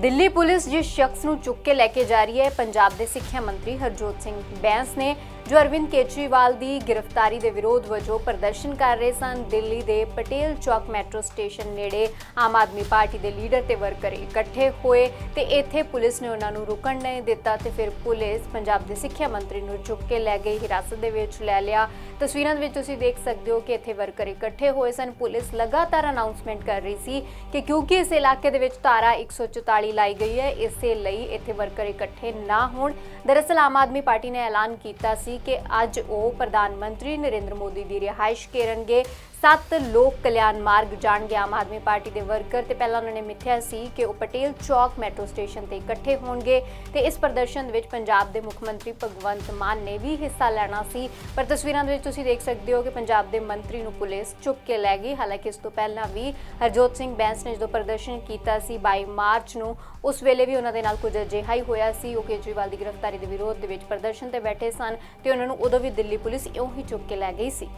Delhi police ਜਿਸ ਸ਼ਖਸ ਨੂੰ ਚੁੱਕ ਕੇ ਲੈ ਕੇ ਜਾ ਰਹੀ ਹੈ, ਪੰਜਾਬ ਦੇ ਸਿੱਖਿਆ ਮੰਤਰੀ ਹਰਜੋਤ ਸਿੰਘ ਬੈਂਸ ਨੇ ਜੋ ਅਰਵਿੰਦ ਕੇਜਰੀਵਾਲ ਦੀ ਗ੍ਰਿਫਤਾਰੀ ਦੇ ਵਿਰੋਧ ਵਜੋਂ ਪ੍ਰਦਰਸ਼ਨ ਕਰ ਰਹੇ ਸਨ, ਦਿੱਲੀ ਦੇ ਪਟੇਲ ਚੌਕ ਮੈਟਰੋ ਸਟੇਸ਼ਨ ਨੇੜੇ ਆਮ ਆਦਮੀ ਪਾਰਟੀ ਦੇ ਲੀਡਰ ਤੇ ਵਰਕਰ ਇਕੱਠੇ ਹੋਏ ਤੇ ਇੱਥੇ ਪੁਲਿਸ ਨੇ ਉਹਨਾਂ ਨੂੰ ਰੁਕਣ ਨਹੀਂ ਦਿੱਤਾ ਤੇ ਫਿਰ ਪੁਲਿਸ ਪੰਜਾਬ ਦੇ ਸਿੱਖਿਆ ਮੰਤਰੀ ਨੂੰ ਚੁੱਕ ਕੇ ਲੈ ਗਈ, ਹਿਰਾਸਤ ਦੇ ਵਿੱਚ ਲੈ ਲਿਆ। ਤਸਵੀਰਾਂ ਦੇ ਵਿੱਚ ਤੁਸੀਂ ਦੇਖ ਸਕਦੇ ਹੋ ਕਿ ਇੱਥੇ ਵਰਕਰ ਇਕੱਠੇ ਹੋਏ ਸਨ। ਪੁਲਿਸ ਲਗਾਤਾਰ ਅਨਾਉਂਸਮੈਂਟ ਕਰ ਰਹੀ ਸੀ ਕਿ ਕਿਉਂਕਿ ਇਸ ਇਲਾਕੇ ਦੇ ਵਿੱਚ ਧਾਰਾ 144 ਲਾਈ ਗਈ ਹੈ, ਇਸੇ ਲਈ ਇੱਥੇ ਵਰਕਰ ਇਕੱਠੇ ਨਾ ਹੋਣ। ਦਰਅਸਲ ਆਮ ਆਦਮੀ ਪਾਰਟੀ ਨੇ ਐਲਾਨ ਕੀਤਾ ਸੀ ਕਿ ਅੱਜ ਉਹ ਪ੍ਰਧਾਨ ਮੰਤਰੀ ਨਰਿੰਦਰ ਮੋਦੀ ਦੀ ਰਿਹਾਇਸ਼ ਕਰਨਗੇ। ਸੱਤ ਲੋਕ ਕਲਿਆਣ ਮਾਰਗ ਜਾਣਗੇ ਆਮ ਆਦਮੀ ਪਾਰਟੀ ਦੇ ਵਰਕਰ ਤੇ ਪਹਿਲਾਂ ਉਹਨਾਂ ਨੇ ਮਿੱਥਿਆ ਸੀ ਕਿ ਉਹ ਪਟੇਲ ਚੌਕ ਮੈਟਰੋ ਸਟੇਸ਼ਨ ਤੇ ਇਕੱਠੇ ਹੋਣਗੇ ਤੇ ਇਸ ਪ੍ਰਦਰਸ਼ਨ ਦੇ ਵਿੱਚ ਪੰਜਾਬ ਦੇ ਮੁੱਖ ਮੰਤਰੀ ਭਗਵੰਤ ਮਾਨ ਨੇ ਵੀ ਹਿੱਸਾ ਲੈਣਾ ਸੀ। ਪਰ ਤਸਵੀਰਾਂ ਦੇ ਵਿੱਚ ਤੁਸੀਂ ਦੇਖ ਸਕਦੇ ਹੋ ਕਿ ਪੰਜਾਬ ਦੇ ਮੰਤਰੀ ਨੂੰ ਪੁਲਿਸ ਚੁੱਕ ਕੇ ਲੈ ਗਈ। ਹਾਲਾਂਕਿ ਇਸ ਤੋਂ ਪਹਿਲਾਂ ਵੀ ਹਰਜੋਤ ਸਿੰਘ ਬੈਂਸ ਨੇ ਜਦੋਂ ਪ੍ਰਦਰਸ਼ਨ ਕੀਤਾ ਸੀ 22 ਮਾਰਚ ਨੂੰ, ਉਸ ਵੇਲੇ ਵੀ ਉਹਨਾਂ ਦੇ ਨਾਲ ਕੁਝ ਅਜਿਹਾ ਹੀ ਹੋਇਆ ਸੀ। ਉਹ ਕੇਜਰੀਵਾਲ ਦੀ ਗ੍ਰਿਫਤਾਰੀ ਦੇ ਵਿਰੋਧ ਦੇ ਵਿੱਚ ਪ੍ਰਦਰਸ਼ਨ ਤੇ ਬੈਠੇ ਸਨ ਤੇ ਉਹਨਾਂ ਨੂੰ ਉਦੋਂ ਵੀ ਦਿੱਲੀ ਪੁਲਿਸ ਇਉਂ ਹੀ ਚੁੱਕ ਕੇ ਲੈ ਗਈ ਸੀ।